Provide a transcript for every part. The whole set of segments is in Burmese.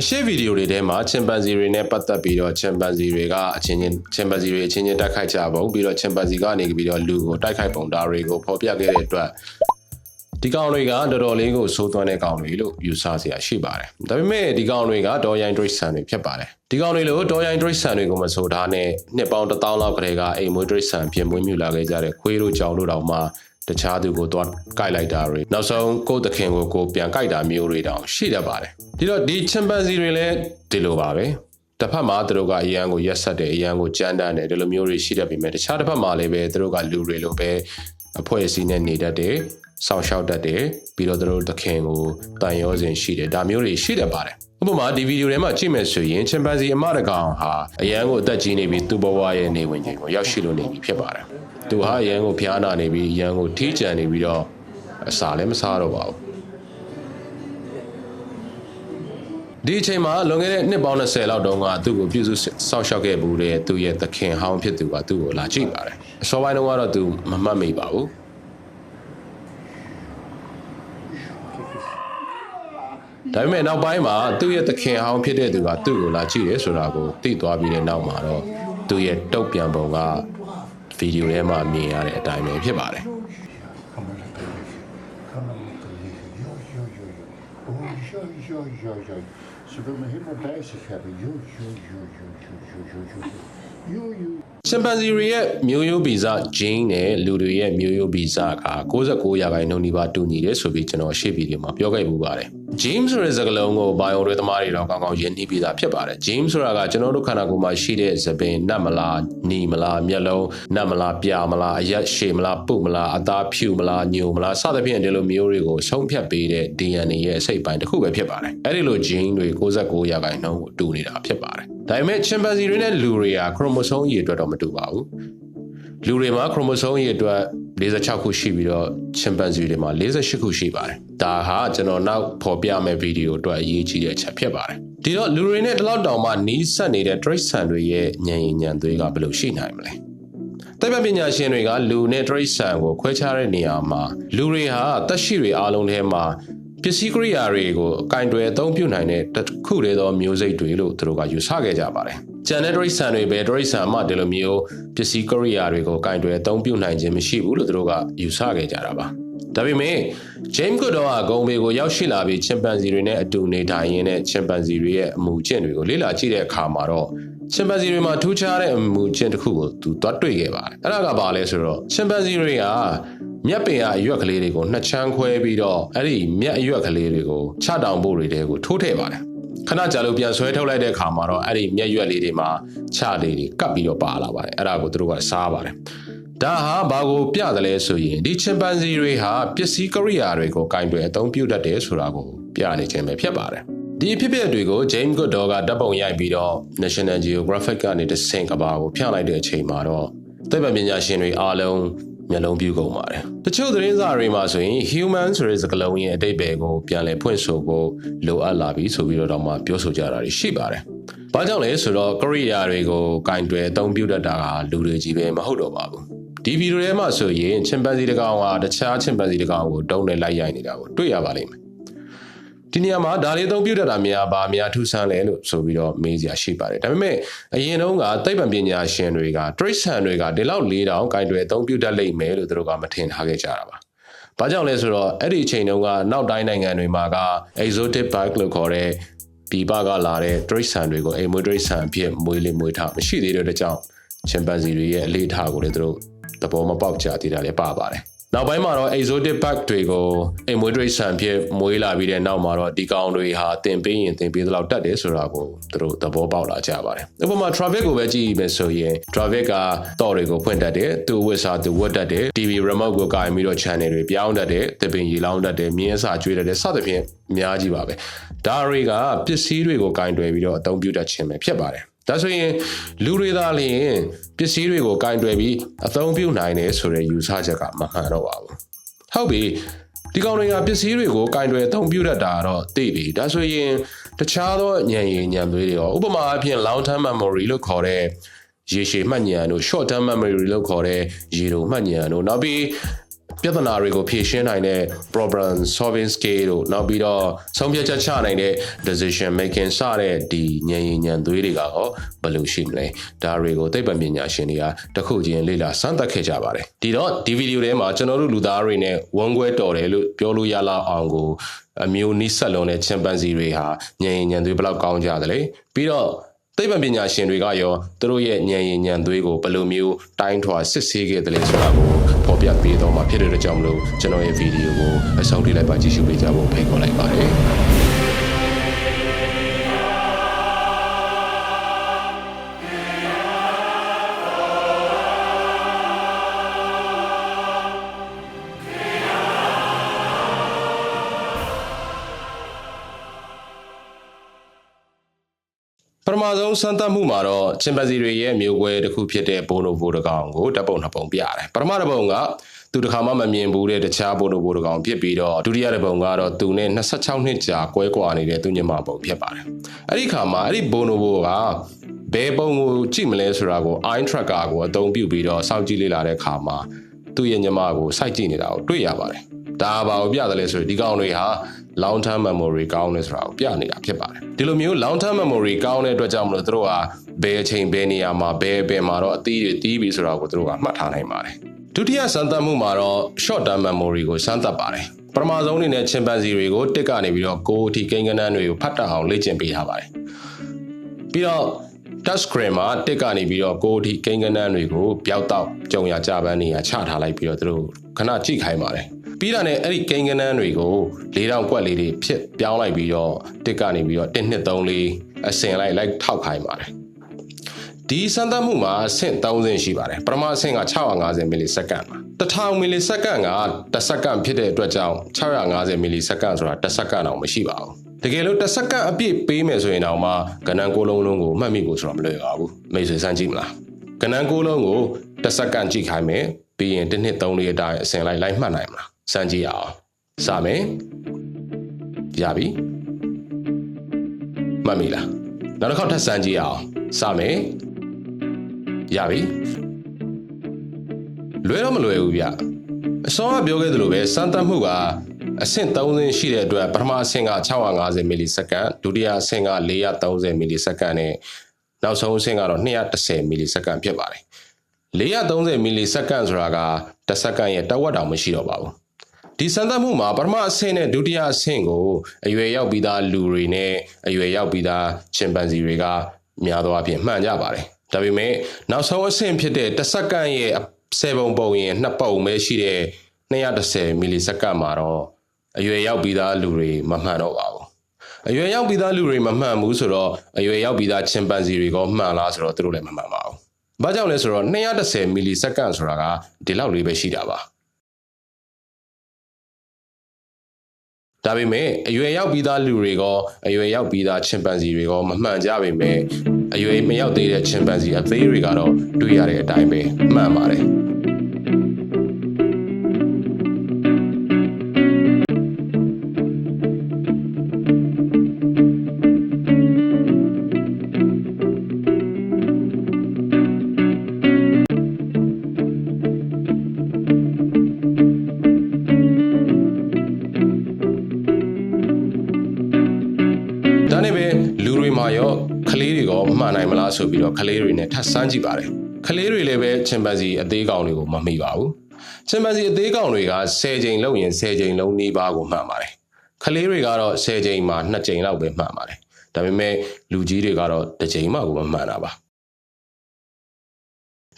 အရှိဗီဒီယိုတွေထဲမှာချင်ပန်စီတွေနဲ့ပတ်သက်ပြီးတော့ချင်ပန်စီတွေကအချင်းချင်းချင်ပန်စီတွေအချင်းချင်းတိုက်ခိုက်ကြပုံပြီးတော့ချင်ပန်စီကနေပြီးတော့လူကိုတိုက်ခိုက်ပုံဒါတွေကိုဖော်ပြခဲ့တဲ့အတွက်ဒီကောင်တွေကတော်တော်လေးကိုစိုးသွမ်းတဲ့ကောင်တွေလို့ယူဆစရာရှိပါတယ်။ဒါပေမဲ့ဒီကောင်တွေကဒေါ်ရိုင်းဒရိတ်ဆန်တွေဖြစ်ပါတယ်။ဒီကောင်တွေလို့ဒေါ်ရိုင်းဒရိတ်ဆန်တွေကိုမဆိုတာနဲ့နှစ်ပေါင်းတစ်သောင်းလောက်ကလေးကအိမ်မွေးဒရိတ်ဆန်ပြင်မွေးမြူလာခဲ့ကြတဲ့ခွေးတို့ကြောင်တို့တောင်မှ တခြားသူကိုသွားကြိုက်လိုက်တာတွေနောက်ဆုံးကိုယ့်သခင်ကိုကိုယ်ပြန်ကြိုက်တာမျိုးတွေတောင်ရှိတတ်ပါတယ်ဒီတော့ဒီချင်ပန်စီတွေလည်းဒီလိုပါပဲတစ်ဖက်မှာသူတို့ကအရန်ကိုရက်ဆက်တယ်အရန်ကိုကြမ်းတမ်းတယ်ဒီလိုမျိုးတွေရှိတတ်ပေမဲ့တခြားတစ်ဖက်မှာလည်းပဲသူတို့ကလူတွေလိုပဲအဖွဲ့အစည်းနဲ့နေတတ်တယ်စောင့်ရှောက်တတ်တယ်ပြီးတော့သူတို့သခင်ကိုတန်ရောစဉ်ရှိတယ်ဒါမျိုးတွေရှိတတ်ပါတယ်ဥပမာဒီဗီဒီယိုထဲမှာကြည့်မယ်ဆိုရင်ချင်ပန်စီအမတကောင်ဟာအရန်ကိုအသက်ကြီးနေပြီးသူ့ဘဝရဲ့နေဝင်ချိန်ကိုရောက်ရှိလို့နေပြီဖြစ်ပါတယ် သူဟာအရန်ကိုဖျားနာနေပြီးအရန်ကိုထိကြံနေပြီးတော့အစာလည်းမစားတော့ပါဘူးဒီအချိန်မှာလွန်ခဲ့တဲ့နှစ်ပေါင်း20လောက်တုန်းကသူ့ကိုပြုစုစောင့်ရှောက်ခဲ့ဘူးတဲ့သူ့ရဲ့သခင်ဟောင်းဖြစ်သူကသူ့ကိုလာကြည့်ပါတယ်အစောပိုင်းတုန်းကတော့သူမမှတ်မိပါဘူးဒါပေမဲ့နောက်ပိုင်းမှာသူ့ရဲ့သခင်ဟောင်းဖြစ်တဲ့သူကသူ့ကိုလာကြည့်တယ်ဆိုတာကိုသိသွားပြီးတဲ့နောက်မှာတော့သူ့ရဲ့တုတ်ပြန်ပုံက ဗီဒီယိုထဲမှာမြင်ရတဲ့အတိုင်းပဲဖြစ်ပါတယ် Kan man lekker liggen? Kan man lekker liggen? Oh, joi, joi, joi, joi. Ze wil me helemaal bij zich hebben. Joi, joi, joi, joi, joi, joi, joi, joi. Joi, joi. ချင်ပန်စီတွေရဲ့မျိုးရိုးဗီဇဂျင်းနဲ့လူတွေရဲ့မျိုးရိုးဗီဇက69ရာခိုင်နှုန်းနီးပါးတူညီတယ်ဆိုပြီးကျွန်တော်ရှေ့ဗီဒီယိုမှာပြောခဲ့ပူပါတယ်။ James ဆိုတဲ့စကားလုံးကို bio တွေသမားတွေတော့ကောင်းကောင်းယဉ်နှီးပြီးသားဖြစ်ပါတယ်။ James ဆိုတာကကျွန်တော်တို့ခန္ဓာကိုယ်မှာရှိတဲ့သပင်နတ်မလား၊နီမလား၊မျက်လုံးနတ်မလား၊ပြာမလား၊အရက်ရှည်မလား၊ပုတ်မလား၊အသားဖြူမလား၊ညိုမလားစသဖြင့်ဒီလိုမျိုးတွေကိုဆုံးဖြတ်ပေးတဲ့ DNA ရဲ့အစိတ်ပိုင်းတစ်ခုပဲဖြစ်ပါတယ်။အဲဒီလို gene တွေ69ရာခိုင်နှုန်းကိုတူနေတာဖြစ်ပါတယ်။ဒါပေမဲ့ chimpanzee တွေနဲ့လူတွေက chromosome အရေအတွက်တော့မတူပါဘူး။လူတွေမှာ chromosome အရေအတွက်46ခုရှိပြီးတော့ chimpanzee တွေမှာ48ခုရှိပါတယ်။ဒါဟာကျွန်တော်နောက်ဖော်ပြမယ့်ဗီဒီယိုအတွက်အရေးကြီးတဲ့အချက်ဖြစ်ပါတယ်။ဒီတော့လူတွေနဲ့ဒီလောက်တောင်မှနီးစပ်နေတဲ့ trace ဆန်တွေရဲ့ဉာဏ်ရည်ဉာဏ်သွေးကဘယ်လိုရှိနိုင်မလဲ။သိပ္ပံပညာရှင်တွေကလူနဲ့ trace ဆန်ကိုခွဲခြားတဲ့နေရာမှာလူတွေဟာတက်ရှိတွေအားလုံးထဲမှာပစ္စည်းကိရိယာတွေကိုအကင်တွေအသုံးပြုနိုင်တဲ့တစ်ခုတည်းသောမျိုးစိတ်တွေလို့သူတို့ကယူဆခဲ့ကြပါတယ်။ ကျန်တဲ့ဒရိတ်ဆန်တွေပဲဒရိတ်ဆန်မှဒီလိုမျိုးပစ္စည်းကိရိယာတွေကိုအကင်တွေအသုံးပြုနိုင်ခြင်းမရှိဘူးလို့သူတို့ကယူဆခဲ့ကြတာပါ။ဒါပေမဲ့ James Goodall ကဂုံဘေကိုရောက်ရှိလာပြီးချင်ပန်စီတွေနဲ့အတူနေထိုင်ရင်းနဲ့ချင်ပန်စီတွေရဲ့အမှုကျင့်တွေကိုလေ့လာကြည့်တဲ့အခါမှာတော့ချင်ပန်စီတွေမှာထူးခြားတဲ့အမှုကျင့်တစ်ခုကိုသူသွားတွေ့ခဲ့ပါတယ်။အဲ့ဒါကဘာလဲဆိုတော့ချင်ပန်စီတွေကမြက်ပင်အရွက်ကလေးတွေကိုနှစ်ချမ်းခွဲပြီးတော့အဲ့ဒီမြက်အရွက်ကလေးတွေကိုချတောင်ဖို့တွေတဲကိုထိုးထည့်ပါတယ် ခဏကြာလို့ပြန်ဆွဲထုတ်လိုက်တဲ့အခါမှာတော့အဲ့ဒီမြက်ရွက်လေးတွေမှာချလေးတွေကပ်ပြီးတော့ပါလာပါတယ်အဲ့ဒါကိုသူတို့ကစားပါတယ်ဒါဟာဘာကိုပြတယ်လဲဆိုရင်ဒီချင်ပန်စီတွေဟာပစ္စည်းကိရိယာတွေကိုကင်တွယ်အသုံးပြုတတ်တယ်ဆိုတာကိုပြနေခြင်းပဲဖြစ်ပါတယ်ဒီဖြစ်ပျက်တွေကို James Goodall ကဓာတ်ပုံရိုက်ပြီးတော့ National Geographic ကနေတဆင့်ကဘာကိုဖျက်လိုက်တဲ့အချိန်မှာတော့သိပ္ပံပညာရှင်တွေအားလုံး မျက်လုံးပြူကုန်ပါတယ်။တချို့သတင်းစာတွေမှာဆိုရင် human ဆိုတဲ့စကားလုံးရဲ့အတိတ်ပဲကိုပြန်လည်ဖွင့်ဆိုဖို့လိုအပ်လာပြီဆိုပြီးတော့တော့မှပြောဆိုကြတာရှိပါတယ်။ဘာကြောင့်လဲဆိုတော့ကရိယာတွေကိုကင်တွယ်အသုံးပြုတတ်တာကလူတွေကြီးပဲမဟုတ်တော့ပါဘူး။ဒီဗီဒီယိုထဲမှာဆိုရင်ချင်ပန်စီတကောင်ကတခြားချင်ပန်စီတကောင်ကိုတုံးနဲ့လိုက်ရိုက်နေတာကိုတွေ့ရပါလိမ့်မယ်။ ဒီနေရာမှာဒါလေးအသုံးပြုတတ်တာများဘာများထူးဆန်းလဲလို့ဆိုပြီးတော့မေးစရာရှိပါတယ်ဒါပေမဲ့အရင်တုန်းကသိပ္ပံပညာရှင်တွေက trace ဆန်တွေကဒီလောက်၄တောင်ကင်တွယ်အသုံးပြုတတ်လိမ့်မယ်လို့သူတို့ကမထင်ထားခဲ့ကြတာပါဘာကြောင့်လဲဆိုတော့အဲ့ဒီအချိန်တုန်းကနောက်တိုင်းနိုင်ငံတွေမှာက exotic bug လို့ခေါ်တဲ့ပြည်ပကလာတဲ့ trace ဆန်တွေကိုအိမ်မွေး trace ဆန်အဖြစ်မွေးလေးမွေးထားမရှိသေးတဲ့အတွက်ကြောင့် chimpanzee တွေရဲ့အလေးထားကိုလည်းသူတို့သဘောမပေါက်ကြသေးတာလည်းပါပါတယ် နောက်ပိုင်းမှာတော့ exotic bug တွေကိုအိမ်မွေးတိရစ္ဆာန်ဖြစ်မွေးလာပြီးတဲ့နောက်မှာတော့ဒီကောင်တွေဟာတင်ပေးရင်တင်ပေးသလောက်တတ်တယ်ဆိုတာကိုသူတို့သဘောပေါက်လာကြပါတယ်။ဥပမာ traffic ကိုပဲကြည့်မယ်ဆိုရင် traffic ကတော့တွေကိုဖွင့်တတ်တယ်သူဝစ်စာသူဝတ်တတ်တယ် TV remote ကိုကင်ပြီးတော့ channel တွေပြောင်းတတ်တယ်သပင်ရီလောင်းတတ်တယ်မြင်းစာကျွေးတတ်တယ်စသဖြင့်အများကြီးပါပဲ။ဒါတွေကပစ္စည်းတွေကိုကင်တွယ်ပြီးတော့အသုံးပြုတတ်ခြင်းပဲဖြစ်ပါတယ်။ ဒါဆိုရင်လူတွေသားလျင်ပစ္စည်းတွေကိုကင်တွယ်ပြီးအသုံးပြုနိုင်တယ်ဆိုတဲ့ယူဆချက်ကမမှန်တော့ပါဘူးဟုတ်ပြီဒီကောင်တွေကပစ္စည်းတွေကိုကင်တွယ်အသုံးပြုတတ်တာတော့သိပြီဒါဆိုရင်တခြားသောဉာဏ်ရည်ဉာဏ်သွေးတွေရောဥပမာအဖြစ် long term memory လို့ခေါ်တဲ့ရေရှည်မှတ်ဉာဏ်တို့ short term memory လို့ခေါ်တဲ့ရေတုံမှတ်ဉာဏ်တို့နောက်ပြီး ပြဿနာတွေကိုဖြေရှင်းနိုင်တဲ့ problem solving skill တို့နောက်ပြီးတော့ဆုံးဖြတ်ချက်ချနိုင်တဲ့ decision making စတဲ့ဒီဉာဏ်ရည်ဉာဏ်သွေးတွေကရောဘယ်လိုရှိမလဲဒါတွေကိုသိပ္ပံပညာရှင်တွေကတစ်ခုချင်းလေ့လာစမ်းသပ်ခဲ့ကြပါတယ်ဒီတော့ဒီဗီဒီယိုထဲမှာကျွန်တော်တို့လူသားတွေနဲ့ဝန်းခွဲတော်တယ်လို့ပြောလို့ရလောက်အောင်ကိုအမျိုးနီးဆက်လုံးတဲ့ချင်ပန်စီတွေဟာဉာဏ်ရည်ဉာဏ်သွေးဘယ်လောက်ကောင်းကြသလဲပြီးတော့ သိပ္ပံပညာရှင်တွေကရောသူတို့ရဲ့ဉာဏ်ရည်ဉာဏ်သွေးကိုဘယ်လိုမျိုးတိုင်းထွာစစ်ဆေးခဲ့တယ်လဲဆိုတာကိုဖော်ပြပေးတော့မှာဖြစ်တဲ့အတွက်ကြောင့်မလို့ကျွန်တော်ရဲ့ဗီဒီယိုကိုအဆုံးထိလိုက်ပါကြည့်ရှုပေးကြဖို့ဖိတ်ခေါ်လိုက်ပါတယ် ဆုံးစမ်းသပ်မှုမှာတော့ချင်ပန်စီတွေရဲ့မျိုးကွဲတစ်ခုဖြစ်တဲ့ဘိုနိုဘိုတကောင်ကိုတပ်ပုံနှစ်ပုံပြရတယ်ပထမတစ်ပုံကသူတစ်ခါမှမမြင်ဘူးတဲ့တခြားဘိုနိုဘိုတကောင်ဖြစ်ပြီးတော့ဒုတိယတစ်ပုံကတော့သူနဲ့26နှစ်ကြာကွဲကွာနေတဲ့သူညမပုံဖြစ်ပါတယ်အဲ့ဒီခါမှာအဲ့ဒီဘိုနိုဘိုကဘယ်ပုံကိုကြည့်မလဲဆိုတာကို eye tracker ကိုအသုံးပြုပြီးတော့စောင့်ကြည့်လေ့လာတဲ့ခါမှာသူ့ရဲ့ညမကိုစိုက်ကြည့်နေတာကိုတွေ့ရပါတယ်ဒါဘာကိုပြတယ်လဲဆိုရင်ဒီကောင်တွေဟာ long term memory ကောင်းတယ်ဆိုတာကိုပြနေတာဖြစ်ပါတယ်ဒီလိုမျိုး long term memory ကောင်းတဲ့အတွက်ကြောင့်မလို့သူတို့ဟာဘယ်အချိန်ဘယ်နေရာမှာဘယ်ဘယ်မှာတော့အသီးတွေတီးပြီဆိုတာကိုသူတို့ကမှတ်ထားနိုင်ပါတယ်ဒုတိယစမ်းသပ်မှုမှာတော့ short term memory ကိုစမ်းသပ်ပါတယ်ပထမဆုံးအနေနဲ့ချင်ပန်စီတွေကိုတစ်ကနေပြီးတော့ကိုယ်အထိကိန်းကနန်းတွေကိုဖတ်တတ်အောင်လေ့ကျင့်ပေးထားပါတယ်ပြီးတော့ touch screen မှာတစ်ကနေပြီးတော့ကိုယ်အထိကိန်းကနန်းတွေကိုပျောက်တော့ကြုံရကြပန်းနေရချထားလိုက်ပြီးတော့သူတို့ခဏကြည့်ခိုင်းပါတယ် ပြီးတာနဲ့အဲ့ဒီကိန်းကနန်းတွေကို၄တောင်ကွက်လေးတွေဖြစ်ပြောင်းလိုက်ပြီးတော့တစ်ကနေပြီးတော့1 2 3လေးအစင်လိုက်လိုက်ထောက်ခိုင်းပါတယ်ဒီစမ်းသပ်မှုမှာအဆင့်30ရှိပါတယ်ပထမအဆင့်က650မီလီစက္ကန့်ပါ1000မီလီစက္ကန့်ကတစ်စက္ကန့်ဖြစ်တဲ့အတွက်ကြောင့်650မီလီစက္ကန့်ဆိုတာတစ်စက္ကန့်တော့မရှိပါဘူးတကယ်လို့တစ်စက္ကန့်အပြည့်ပေးမယ်ဆိုရင်တော့မှကဏ္ဍကိုလုံးလုံးကိုမှတ်မိဖို့ဆိုတော့မလွယ်ပါဘူးမိတ်ဆွေစမ်းကြည့်မလားကဏ္ဍကိုလုံးကိုတစ်စက္ကန့်ကြည့်ခိုင်းမယ်ပြီးရင်တစ်နှစ်သုံးလေးအတိုင်းအစင်လိုက်လိုက်မှတ်နိုင်မလား စမ်းကြည့်အောင်စမယ်ရပြီမှတ်မိလားနောက်တစ်ခေါက်ထပ်စမ်းကြည့်အောင်စမယ်ရပြီလွယ်တော့မလွယ်ဘူးဗျအစောကပြောခဲ့သလိုပဲစမ်းသပ်မှုကအဆင့်30ရှိတဲ့အတွက်ပထမအဆင့်က650မီလီစက္ကန့်ဒုတိယအဆင့်က430မီလီစက္ကန့်နဲ့နောက်ဆုံးအဆင့်ကတော့210မီလီစက္ကန့်ဖြစ်ပါတယ်430မီလီစက္ကန့်ဆိုတာကတစ်စက္ကန့်ရဲ့တဝက်တောင်မရှိတော့ပါဘူး ဒီစမ်းသပ်မှုမှာပထမအဆင့်နဲ့ဒုတိယအဆင့်ကိုအရွယ်ရောက်ပြီးသားလူတွေနဲ့အရွယ်ရောက်ပြီးသားချင်ပန်စီတွေကများသောအားဖြင့်မှန်ကြပါတယ်ဒါပေမဲ့နောက်ဆုံးအဆင့်ဖြစ်တဲ့တစ်စက္ကန့်ရဲ့10ပုံပုံရင်2ပုံပဲရှိတဲ့210မီလီစက္ကန့်မှာတော့အရွယ်ရောက်ပြီးသားလူတွေမမှန်တော့ပါဘူးအရွယ်ရောက်ပြီးသားလူတွေမမှန်ဘူးဆိုတော့အရွယ်ရောက်ပြီးသားချင်ပန်စီတွေကမှန်လားဆိုတော့သူတို့လည်းမမှန်ပါဘူး။ဘာကြောင့်လဲဆိုတော့210မီလီစက္ကန့်ဆိုတာကဒီလောက်လေးပဲရှိတာပါ။ ဒါပေမဲ့အရွယ်ရောက်ပြီးသားလူတွေကအရွယ်ရောက်ပြီးသားချင်ပန်စီတွေကမမှန်ကြပေမဲ့အရွယ်မရောက်သေးတဲ့ချင်ပန်စီအသေးတွေကတော့တွေ့ရတဲ့အတိုင်းပဲမှန်ပါတယ်။ ပြီးတော့ကလေးတွေနဲ့ထပ်ဆန်းကြည့်ပါတယ်ကလေးတွေလည်းပဲချင်ပန်စီအသေးကောင်တွေကိုမမိပါဘူးချင်ပန်စီအသေးကောင်တွေက10ချိန်လုံးရင်10ချိန်လုံးနီးပါးကိုမှန်ပါတယ်ကလေးတွေကတော့10ချိန်မှာ2ချိန်လောက်ပဲမှန်ပါတယ်ဒါပေမဲ့လူကြီးတွေကတော့တစ်ချိန်မှကိုမမှန်တာပါ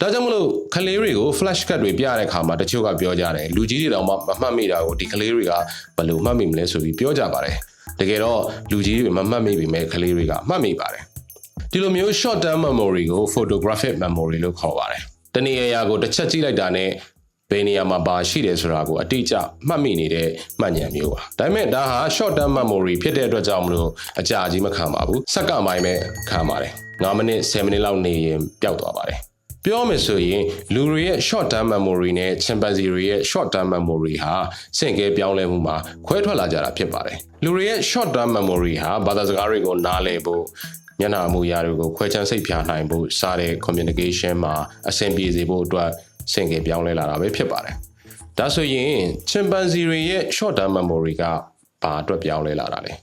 ဒါကြောင့်မလို့ကလေးတွေကို flash card တွေပြတဲ့အခါမှာတချို့ကပြောကြတယ်လူကြီးတွေတော့မမှတ်မိတာကိုဒီကလေးတွေကဘယ်လိုမှတ်မိမလဲဆိုပြီးပြောကြပါတယ်တကယ်တော့လူကြီးတွေမမှတ်မိပေမဲ့ကလေးတွေကမှတ်မိပါတယ် ဒီလိုမျိုး short term memory ကို photographic memory လို့ခေါ်ပါတယ်တနည်းအားဖြင့်ကိုတစ်ချက်ကြည့်လိုက်တာနဲ့ဘယ်နေရာမှာပါရှိတယ်ဆိုတာကိုအတိအကျမှတ်မိနေတဲ့မှတ်ဉာဏ်မျိုးပါဒါပေမဲ့ဒါဟာ short term memory ဖြစ်တဲ့အတွက်ကြောင့်မလို့အကြာကြီးမခံပါဘူးစက္ကန့်ပိုင်းပဲခံပါတယ်9မိနစ်10မိနစ်လောက်နေရင်ပျောက်သွားပါတယ်ပြောမယ်ဆိုရင်လူတွေရဲ့ short term memory နဲ့ chimpanzee တွေရဲ့ short term memory ဟာစင့်ကဲပြောင်းလဲမှုမှာခွဲထွက်လာကြတာဖြစ်ပါတယ်လူတွေရဲ့ short term memory ဟာဘာသာစကားတွေကိုနားလည်ဖို့ မျက်နှာမူရာတွေကိုခွဲခြမ်းစိတ်ဖြာနိုင်ဖို့စတဲ့ communication မှာအဆင်ပြေစေဖို့အတွက်စင့်ကဲပြောင်းလဲလာတာပဲဖြစ်ပါတယ်ဒါဆိုရင် chimpanzee တွေရဲ့ short term memory ကဘာအတွက်ပြောင်းလဲလာတာလဲ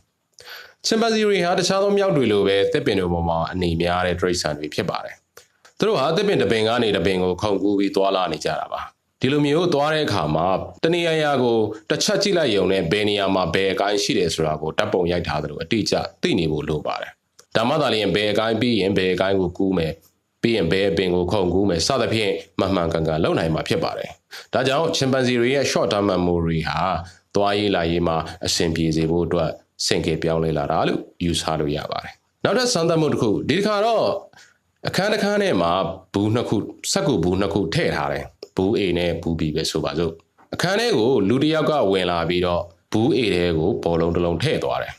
chimpanzee တွေဟာတခြားသောမြောက်တွေလိုပဲသစ်ပင်တွေပေါ်မှာအနေများတဲ့ trace တွေဖြစ်ပါတယ်သူတို့ဟာသစ်ပင်တစ်ပင်ကနေတစ်ပင်ကိုခုန်ကူးပြီးသွာလာနေကြတာပါဒီလိုမျိုးသွားတဲ့အခါမှာတနေရာရာကိုတစ်ချက်ကြည့်လိုက်ရုံနဲ့ဘယ်နေရာမှာဘယ်အကိုင်းရှိတယ်ဆိုတာကိုတပ်ပုံရိုက်ထားသလိုအတိအကျသိနေဖို့လိုပါတယ် ဒါမှသာလျှင်ဘယ်အကိုင်းပြီးရင်ဘယ်အကိုင်းကိုကူးမယ်ပြီးရင်ဘယ်အပင်ကိုခုန်ကူးမယ်စသဖြင့်မှန်မှန်ကန်ကန်လုပ်နိုင်မှာဖြစ်ပါတယ်ဒါကြောင့် chimpanzee တွေရဲ့ short term memory ဟာသွားရေးလာရေးမှာအဆင်ပြေစေဖို့အတွက်စင်ကေပြောင်းလဲလာတာလို့ယူဆလို့ရပါတယ်နောက်ထပ်စမ်းသပ်မှုတစ်ခုဒီတစ်ခါတော့အခန်းတစ်ခန်းထဲမှာဘူးနှစ်ခုစက်ကူဘူးနှစ်ခုထည့်ထားတယ်ဘူး A နဲ့ဘူး B ပဲဆိုပါစို့အခန်းထဲကိုလူတစ်ယောက်ကဝင်လာပြီးတော့ဘူး A ထဲကိုဘောလုံးတစ်လုံးထည့်သွားတယ်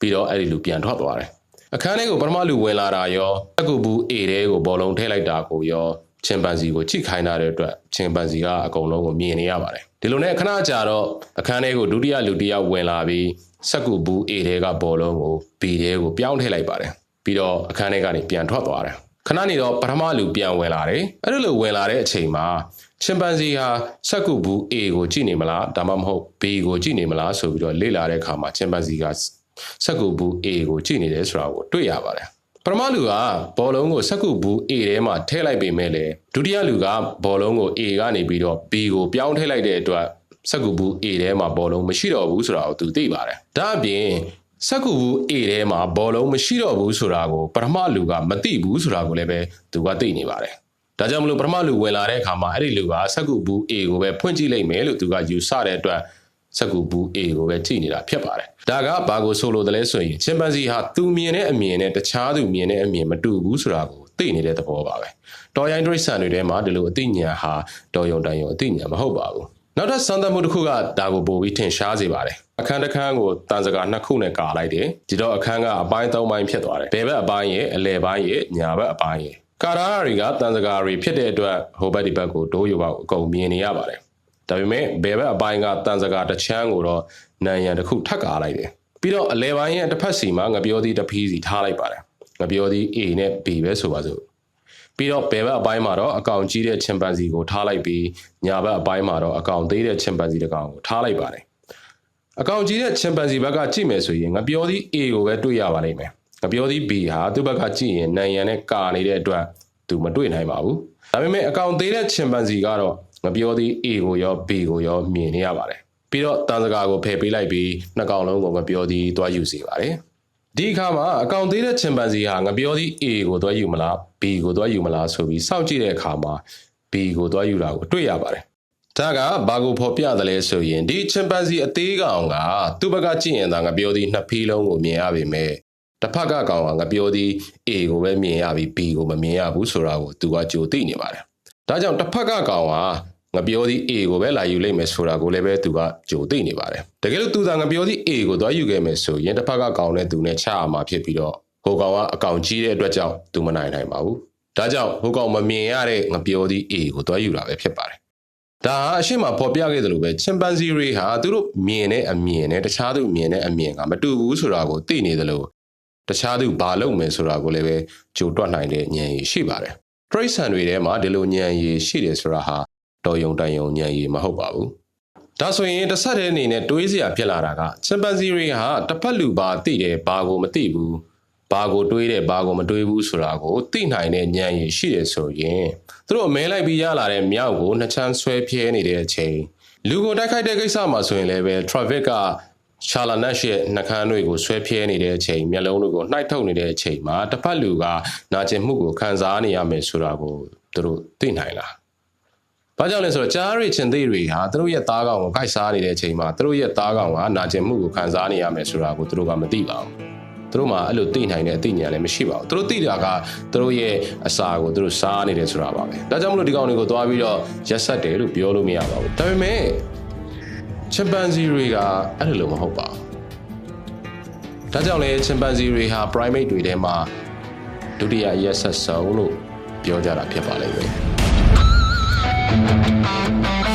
ပြီးတော့အဲ့ဒီလူပြန်ထွက်သွားတယ် အခန်းထဲကိုပထမလူဝင်လာတာရောစက်ကူဘူး A ထဲကိုဘောလုံးထည့်လိုက်တာကိုရောချင်ပန်စီကိုချိခိုင်းထားတဲ့အတွက်ချင်ပန်စီကအကုန်လုံးကိုမြင်နေရပါတယ်ဒီလိုနဲ့ခဏကြာတော့အခန်းထဲကိုဒုတိယလူတစ်ယောက်ဝင်လာပြီးစက်ကူဘူး A ထဲကဘောလုံးကို B ထဲကိုပြောင်းထည့်လိုက်ပါတယ်ပြီးတော့အခန်းထဲကနေပြန်ထွက်သွားတယ်ခဏနေတော့ပထမလူပြန်ဝင်လာတယ်အဲ့လိုလိုဝင်လာတဲ့အချိန်မှာချင်ပန်စီဟာစက်ကူဘူး A ကိုကြည့်နေမလားဒါမှမဟုတ် B ကိုကြည့်နေမလားဆိုပြီးတော့လေ့လာတဲ့အခါမှာချင်ပန်စီက စက်ကူဘူး A ကိုကြည့်နေတယ်ဆိုတာကိုတွေ့ရပါတယ်ပထမလူကဘောလုံးကိုစက်ကူဘူး A ထဲမှာထည့်လိုက်ပေမဲ့လည်းဒုတိယလူကဘောလုံးကို A ကနေပြီးတော့ B ကိုပြောင်းထည့်လိုက်တဲ့အတွက်စက်ကူဘူး A ထဲမှာဘောလုံးမရှိတော့ဘူးဆိုတာကိုသူသိပါတယ်ဒါအပြင်စက်ကူဘူး A ထဲမှာဘောလုံးမရှိတော့ဘူးဆိုတာကိုပထမလူကမသိဘူးဆိုတာကိုလည်းပဲသူကသိနေပါတယ်ဒါကြောင့်မလို့ပထမလူဝင်လာတဲ့အခါမှာအဲ့ဒီလူကစက်ကူဘူး A ကိုပဲဖွင့်ကြည့်လိုက်မယ်လို့သူကယူဆတဲ့အတွက် စက်ကူဘူး A ကိုပဲကြည့်နေတာဖြစ်ပါတယ်ဒါကဘာကိုဆိုလိုတယ်လဲဆိုရင်ချင်ပန်စီဟာသူမြင်တဲ့အမြင်နဲ့တခြားသူမြင်တဲ့အမြင်မတူဘူးဆိုတာကိုသိနေတဲ့သဘောပါပဲတော်ရိုင်းဒရိတ်ဆန်တွေထဲမှာဒီလိုအသိဉာဏ်ဟာတော်ယုံတန်ယုံအသိဉာဏ်မဟုတ်ပါဘူးနောက်ထပ်စမ်းသပ်မှုတစ်ခုကဒါကိုပို့ပြီးထင်ရှားစေပါတယ်အခန်းတစ်ခန်းကိုတန်စကာနှစ်ခုနဲ့ကာလိုက်တယ်ဒီတော့အခန်းကအပိုင်း၃ပိုင်းဖြစ်သွားတယ်ဘယ်ဘက်အပိုင်းရဲ့အလယ်ပိုင်းရဲ့ညာဘက်အပိုင်းရဲ့ကာရာတွေကတန်စကာတွေဖြစ်တဲ့အတွက်ဟိုဘက်ဒီဘက်ကိုဒိုးယူပေါက်အကုန်မြင်နေရပါတယ် ဒါပေမဲ့ဘယ်ဘက်အပိုင်းကတန်စကာတစ်ချမ်းကိုတော့နံရံတစ်ခုထပ်ကာလိုက်တယ်ပြီးတော့အလယ်ပိုင်းရဲ့တစ်ဖက်စီမှာငပြောသီးတစ်ဖီးစီထားလိုက်ပါတယ်ငပြောသီး A နဲ့ B ပဲဆိုပါစို့ပြီးတော့ဘယ်ဘက်အပိုင်းမှာတော့အကောင်ကြီးတဲ့ချင်ပန်စီကိုထားလိုက်ပြီးညာဘက်အပိုင်းမှာတော့အကောင်သေးတဲ့ချင်ပန်စီတစ်ကောင်ကိုထားလိုက်ပါတယ်အကောင်ကြီးတဲ့ချင်ပန်စီဘက်ကကြည့်မယ်ဆိုရင်ငပြောသီး A ကိုပဲတွေ့ရပါလိမ့်မယ်ငပြောသီး B ဟာသူ့ဘက်ကကြည့်ရင်နံရံနဲ့ကာနေတဲ့အတွက်သူမတွေ့နိုင်ပါဘူးဒါပေမဲ့အကောင်သေးတဲ့ချင်ပန်စီကတော့ ငပြောသီး A ကိုရော B ကိုရောမြင်နေရပါတယ်ပြီးတော့တန်စကာကိုဖယ်ပေးလိုက်ပြီးနှစ်ကောင်လုံးကိုငပြောသီးတွားယူစေပါတယ်ဒီအခါမှာအကောင်သေးတဲ့ချင်ပန်စီဟာငပြောသီး A ကိုတွားယူမလား B ကိုတွားယူမလားဆိုပြီးစောင့်ကြည့်တဲ့အခါမှာ B ကိုတွားယူတာကိုတွေ့ရပါတယ်ဒါကဘာကိုဖော်ပြတယ်လဲဆိုရင်ဒီချင်ပန်စီအသေးကောင်ကသူ့ဘက်ကကြည့်ရင်သာငပြောသီးနှစ်ဖီးလုံးကိုမြင်ရပေမဲ့တစ်ဖက်ကကောင်ကငပြောသီး A ကိုပဲမြင်ရပြီး B ကိုမမြင်ရဘူးဆိုတာကိုသူကကြိုသိနေပါတယ်ဒါကြောင့်တစ်ဖက်ကကောင်က ငပြောသီး A ကိုပဲလာယူလိုက်မယ်ဆိုတာကိုလည်းပဲသူကကြိုသိနေပါတယ်တကယ်လို့သူသာငပြောသီး A ကိုသွားယူခဲ့မယ်ဆိုရင်တစ်ဖက်ကကောင်နဲ့သူနဲ့ချရမှာဖြစ်ပြီးတော့ဟိုကောင်ကအကောင်ကြီးတဲ့အတွက်ကြောင့်သူမနိုင်နိုင်ပါဘူးဒါကြောင့်ဟိုကောင်မမြင်ရတဲ့ငပြောသီး A ကိုသွားယူတာပဲဖြစ်ပါတယ်ဒါဟာအရှိမပေါ်ပြခဲ့သလိုပဲချင်ပန်စီတွေဟာသူတို့မြင်တဲ့အမြင်နဲ့တခြားသူမြင်တဲ့အမြင်ကမတူဘူးဆိုတာကိုသိနေသလိုတခြားသူဘာလုပ်မယ်ဆိုတာကိုလည်းပဲကြိုတွက်နိုင်တဲ့ဉာဏ်ရည်ရှိပါတယ်။ trace ဆန်တွေထဲမှာဒီလိုဉာဏ်ရည်ရှိတယ်ဆိုတာဟာ တော်ယုံတန်ယုံဉာဏ်ရည်မဟုတ်ပါဘူး။ဒါဆိုရင်တစ်ဆက်တည်းအနေနဲ့တွေးစရာဖြစ်လာတာကချင်ပန်စီတွေဟာတစ်ဖက်လူပါသိတယ်ဘာကိုမသိဘူး။ဘာကိုတွေးတယ်ဘာကိုမတွေးဘူးဆိုတာကိုသိနိုင်တဲ့ဉာဏ်ရည်ရှိတယ်ဆိုရင်သူတို့အမဲလိုက်ပြီးရလာတဲ့မြောက်ကိုနှစ်ချမ်းဆွဲပြဲနေတဲ့အချိန်လူကိုတိုက်ခိုက်တဲ့ကိစ္စမှာဆိုရင်လည်းပဲ traffic ကရှာလာနက်ရဲ့နှကန်းတွေကိုဆွဲပြဲနေတဲ့အချိန်မျက်လုံးတွေကိုနှိုက်ထုတ်နေတဲ့အချိန်မှာတစ်ဖက်လူကနာကျင်မှုကိုခံစားနေရမယ်ဆိုတာကိုသူတို့သိနိုင်လား။ ဘာကြောင့်လဲဆိုတော့ကြားရိချင်သေးတွေဟာသူတို့ရဲ့သားကောင်ကိုခိုက်စားနေတဲ့အချိန်မှာသူတို့ရဲ့သားကောင်ကနာကျင်မှုကိုခံစားနေရမယ်ဆိုတာကိုသူတို့ကမသိပါဘူး။သူတို့မှအဲ့လိုသိနိုင်တဲ့အသိဉာဏ်လည်းမရှိပါဘူး။သူတို့သိတာကသူတို့ရဲ့အစာကိုသူတို့စားနေတယ်ဆိုတာပါပဲ။ဒါကြောင့်မလို့ဒီကောင်တွေကိုသွားပြီးတော့ရက်ဆက်တယ်လို့ပြောလို့မရပါဘူး။ဒါပေမဲ့ချင်ပန်စီတွေကအဲ့လိုမဟုတ်ပါဘူး။ဒါကြောင့်လေချင်ပန်စီတွေဟာ primate တွေထဲမှာဒုတိယရက်ဆက်ဆုံးလို့ပြောကြတာဖြစ်ပါလိမ့်မယ်။ Thank you.